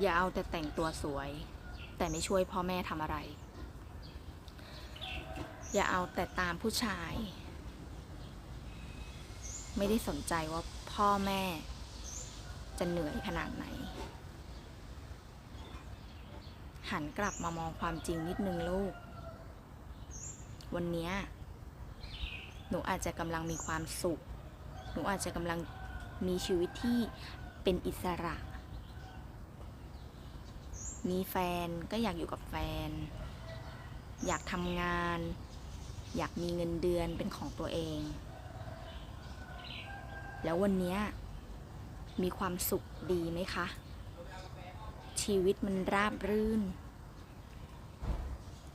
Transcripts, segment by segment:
อย่าเอาแต่แต่งตัวสวย แต่ไม่ช่วยพ่อแม่ทำอะไร อย่าเอาแต่ตามผู้ชาย ไม่ได้สนใจว่าพ่อแม่ จะเหนื่อยขนาดไหน หันกลับมามองความจริงนิดนึงลูก วันนี้หนูอาจจะกำลังมีความสุข หนูอาจจะกำลังมีชีวิตที่เป็นอิสระ มีแฟนก็อยากอยู่กับแฟน อยากทำงาน อยากมีเงินเดือนเป็นของตัวเอง แล้ววันนี้มีความสุขดีไหมคะ ชีวิตมันราบรื่น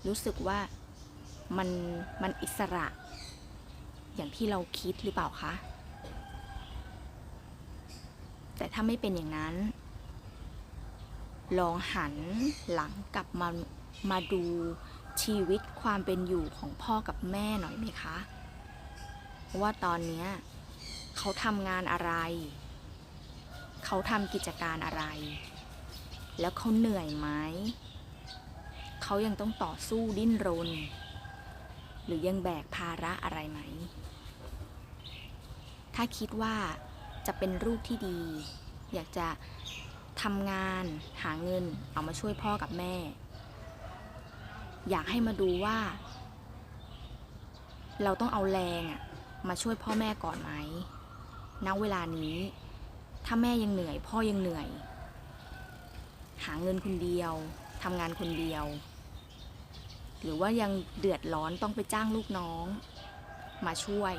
รู้สึกว่ามันมันอิสระ อย่างที่เราคิดหรือเปล่าคะ แต่ถ้าไม่เป็นอย่างนั้น ลองหันหลังกลับมามาดูชีวิตความเป็นอยู่ของพ่อกับแม่หน่อยไหมคะ ว่าตอนนี้เขาทำงานอะไร เขาทำกิจการอะไร แล้วเขาเหนื่อยไหม เขายังต้องต่อสู้ดิ้นรน หรือยังแบกภาระอะไรไหม ถ้าคิดว่าจะเป็นรูปที่ดี อยากจะ ทำงานหาเงินเอามาช่วยพ่อกับแม่ อยากให้มาดูว่า เราต้องเอาแรงอะมาช่วยพ่อแม่ก่อนไหมณเวลานี้ ถ้าแม่ยังเหนื่อย พ่อยังเหนื่อย หาเงินคนเดียวทำงานคนเดียว หรือว่ายังเดือดร้อนต้องไปจ้างลูกน้อง มาช่วย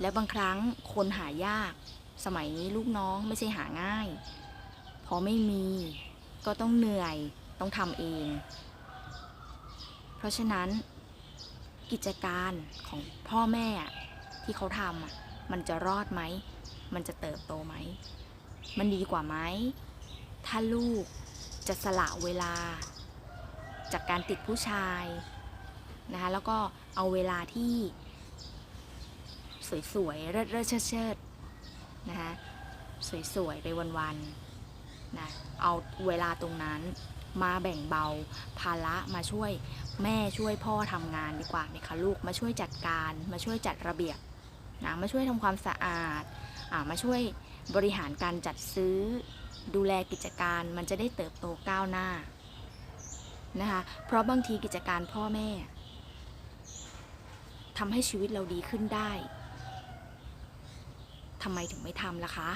และบางครั้งคนหายาก สมัยนี้ลูกน้องไม่ใช่หาง่าย พอไม่มีก็ต้องเหนื่อยต้องทำเอง เพราะฉะนั้น กิจการของพ่อแม่ที่เขาทำมันจะรอดไหม มันจะเติบโตไหม มันดีกว่าไหม ถ้าลูกจะสละเวลา จากการติดผู้ชายนะคะแล้วก็เอาเวลาที่ สวยๆเลิศๆเชิดๆนะคะสวยๆไปวันๆ นะเอาเวลาตรงนั้นมาแบ่งเบาภาระมาช่วยแม่ช่วยพ่อทำงานดีกว่าไหมคะลูกมาช่วยจัดการมาช่วยจัดระเบียบนะมาช่วยทำความสะอาดอ่ามาช่วยบริหารการจัดซื้อ ดูแลกิจการมันจะได้เติบโตก้าวหน้านะคะเพราะบางทีกิจการพ่อแม่ทำให้ชีวิตเราดีขึ้นได้ทำไมถึงไม่ทำล่ะคะ